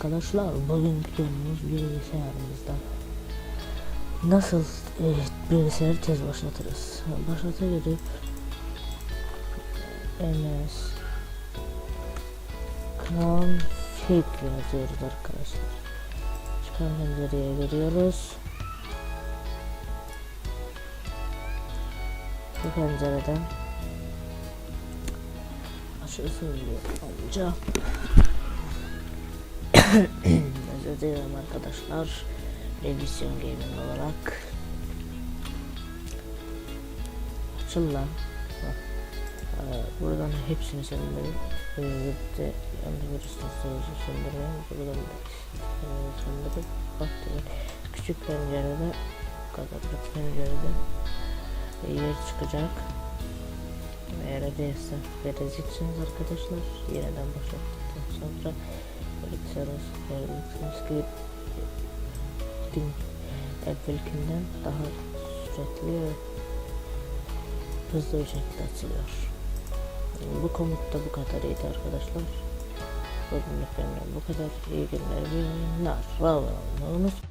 arkadaşlar bugünkü konumuz bilgisayarımızda nasıl e, bilgisayarı tez başlatırız? Başlatabilir ms config yazıyoruz arkadaşlar. Çıkan pencereye giriyoruz. Bu pencereden aşağı söylüyor amca özür dilerim arkadaşlar. Revizyon gaming olarak. Açıl lan. Ee, buradan hepsini söndürün Özellikle antivirüs nostalji söndürün buradan da e, söndürüp baktırın küçük pencerede kapatıp pencerede yer çıkacak. Eğer değilse vereceksiniz arkadaşlar. Yeniden başlattıktan sonra bilgisayarınız ki din evvelkinden daha süratli ve hızlı bir şekilde açılıyor. Bu komut da bu kadarıydı arkadaşlar. Bugünlük benden bu kadar. İyi günler, iyi günler.